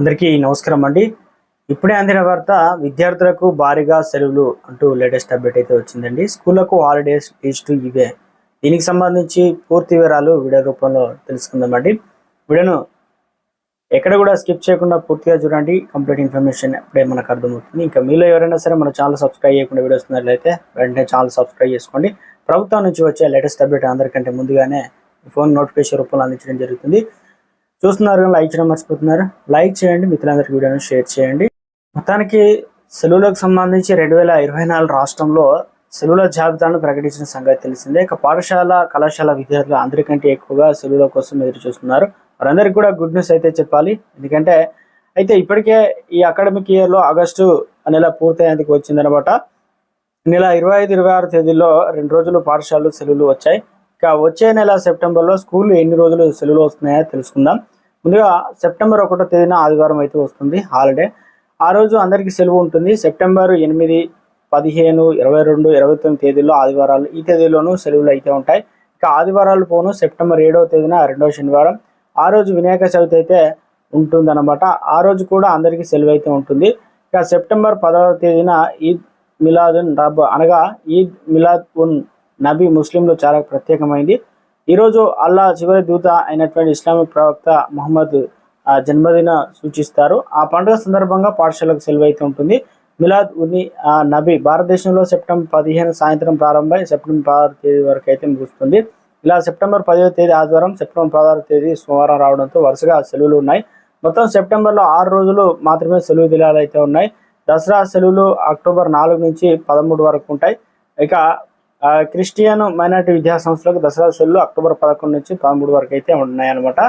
అందరికీ నమస్కారం అండి. ఇప్పుడే అందిన వార్త విద్యార్థులకు భారీగా సెలవులు అంటూ లేటెస్ట్ అప్డేట్ అయితే వచ్చిందండి. స్కూళ్ళకు హాలిడేస్ టు ఇవే. దీనికి సంబంధించి పూర్తి వివరాలు వీడియో రూపంలో తెలుసుకుందామండి. వీడియోను ఎక్కడ కూడా స్కిప్ చేయకుండా పూర్తిగా చూడండి. కంప్లీట్ ఇన్ఫర్మేషన్ అప్పుడే మనకు అర్థమవుతుంది. ఇంకా మీలో ఎవరైనా సరే మన ఛానల్ సబ్స్క్రైబ్ చేయకుండా వీడియో వస్తున్నట్లయితే వెంటనే ఛానల్ సబ్స్క్రైబ్ చేసుకోండి. ప్రభుత్వం నుంచి వచ్చే లేటెస్ట్ అప్డేట్ అందరికంటే ముందుగానే ఫోన్ నోటిఫికేషన్ రూపంలో అందించడం జరుగుతుంది. చూస్తున్నారు కానీ లైక్ చేయడం మర్చిపోతున్నారు. లైక్ చేయండి మిత్రులందరికీ వీడియోని షేర్ చేయండి. మొత్తానికి సెలవులకు సంబంధించి రెండు వేల ఇరవై నాలుగు రాష్ట్రంలో సెలవుల జాబితాను ప్రకటించిన సంగతి తెలిసిందే. ఇక పాఠశాల కళాశాల విద్యార్థులు అందరికంటే ఎక్కువగా సెలవుల కోసం ఎదురు చూస్తున్నారు వారందరికీ కూడా గుడ్ న్యూస్ అయితే చెప్పాలి. ఎందుకంటే అయితే ఇప్పటికే ఈ అకాడమిక్ ఇయర్లో ఆగస్టు నెల పూర్తయ్యేందుకు వచ్చిందనమాట నెల ఇరవై ఐదు ఇరవై ఆరు తేదీలో రెండు రోజులు పాఠశాలలు సెలవులు వచ్చాయి. ఇక వచ్చే నెల సెప్టెంబర్లో స్కూల్ ఎన్ని రోజులు సెలవులు వస్తున్నాయో తెలుసుకుందాం. ముందుగా సెప్టెంబర్ ఒకటో తేదీన ఆదివారం అయితే వస్తుంది హాలిడే. ఆ రోజు అందరికీ సెలవు ఉంటుంది. సెప్టెంబర్ ఎనిమిది పదిహేను ఇరవై రెండు ఇరవై తొమ్మిది తేదీల్లో ఆదివారాలు ఈ తేదీలోనూ సెలవులు అయితే ఉంటాయి. ఇక ఆదివారాలు పోను సెప్టెంబర్ ఏడవ తేదీన రెండవ శనివారం. ఆ రోజు వినాయక చవితి అయితే ఉంటుందన్నమాట. ఆ రోజు కూడా అందరికీ సెలవు అయితే ఉంటుంది. ఇక సెప్టెంబర్ పదవ తేదీన ఈద్ మిలాద్ ఉన్ రబ్ అనగా ఈద్ మిలాద్ ఉన్ నబీ ముస్లింలు చాలా ప్రత్యేకమైంది. ఈరోజు అల్లా చివరి దూత అయినటువంటి ఇస్లామిక్ ప్రవక్త మహమ్మద్ జన్మదిన సూచిస్తారు. ఆ పండుగ సందర్భంగా పాఠశాలకు సెలవు అయితే ఉంటుంది. మిలాద్ ఉని ఆ, నబీ భారతదేశంలో సెప్టెంబర్ పదిహేను సాయంత్రం ప్రారంభమై సెప్టెంబర్ పదహారు తేదీ వరకు అయితే ముగుస్తుంది. ఇలా సెప్టెంబర్ పదవ తేదీ ఆదివారం సెప్టెంబర్ పదహారు తేదీ సోమవారం రావడంతో వరుసగా సెలవులు ఉన్నాయి. మొత్తం సెప్టెంబర్లో ఆరు రోజులు మాత్రమే సెలవు దినాలు అయితే ఉన్నాయి. దసరా సెలవులు అక్టోబర్ నాలుగు నుంచి పదమూడు వరకు ఉంటాయి. ఇక క్రిస్టియన్ మైనార్టీ విద్యా సంస్థలకు దసరా సెల్లు అక్టోబర్ పదకొండు నుంచి పదమూడు వరకు అయితే ఉన్నాయన్నమాట.